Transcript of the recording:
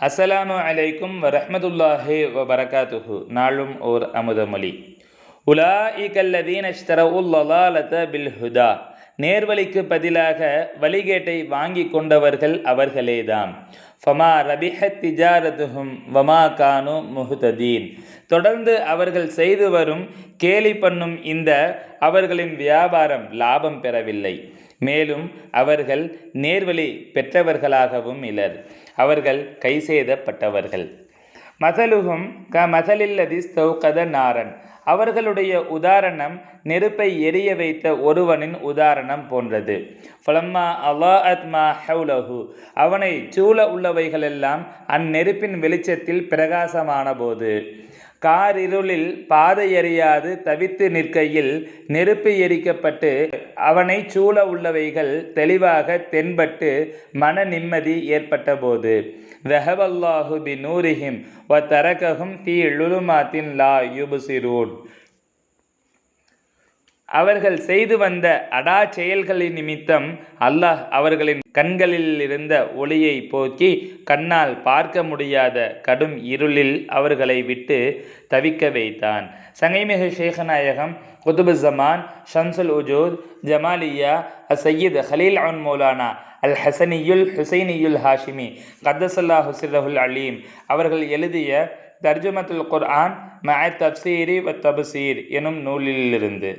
அஸ்ஸலாமு அலைக்கும் வரஹ்மத்துல்லாஹி வபரகாத்துஹு நாளும் ஓர் அமுதமொழி உலாஇகல்லதீன இஷ்தரவுல்லலாலத பில் ஹுதா நேர்வழிக்கு பதிலாக வழிகேட்டை வாங்கி கொண்டவர்கள் அவர்களேதாம். ஃபமா ரபிஹத் திஜாரதுஹும் வமா கானு முஹுததீன். தொடர்ந்து அவர்கள் செய்து வரும் கேலி பண்ணும் இந்த அவர்களின் வியாபாரம் லாபம் பெறவில்லை. மேலும் அவர்கள் நேர்வழி பெற்றவர்களாகவும் இலர். அவர்கள் கை செய்தப்பட்டவர்கள் மதலுகும் க மதலில்லதி ஸ்தௌகத நாரன். அவர்களுடைய உதாரணம் நெருப்பை எரிய வைத்த ஒருவனின் உதாரணம் போன்றது. ஃபலம்மா அல்லா அத்மா ஹவுலஹு அவனை சூழ உள்ளவைகளெல்லாம் அந்நெருப்பின் வெளிச்சத்தில் பிரகாசமான போது காரிருளில் பாதை எறியாது தவித்து நிற்கையில் நெருப்பு எரிக்கப்பட்டு அவனை சூழ உள்ளவைகள் தெளிவாக தென்பட்டு மன நிம்மதி ஏற்பட்டபோது. வெஹவல்லாஹு பி நூரிஹிம் வ தரகஹும் தீ லுலுமாத்தின் லா யுபுசிரூன். அவர்கள் செய்து வந்த அடா செயல்களின் நிமித்தம் அல்லாஹ் அவர்களின் கண்களில் இருந்த ஒளியை போக்கி கண்ணால் பார்க்க முடியாத கடும் இருளில் அவர்களை விட்டு தவிக்க வைத்தான். சங்கைமிகு ஷேகநாயகம் குதுபு ஜமான் ஷம்சுல் உஜூத் ஜமாலியா அசையீத் ஹலீல் அன் மௌலானா அல் ஹசனியுல் ஹுசைனியுல் ஹாஷிமி கத்தசல்லா ஹுசிரஹுல் அலீம். அவர்கள் எழுதிய தர்ஜுமத்துல் குர்ஆன் மஅ தப்சீரி வ தபசீர் எனும் நூலிலிருந்து.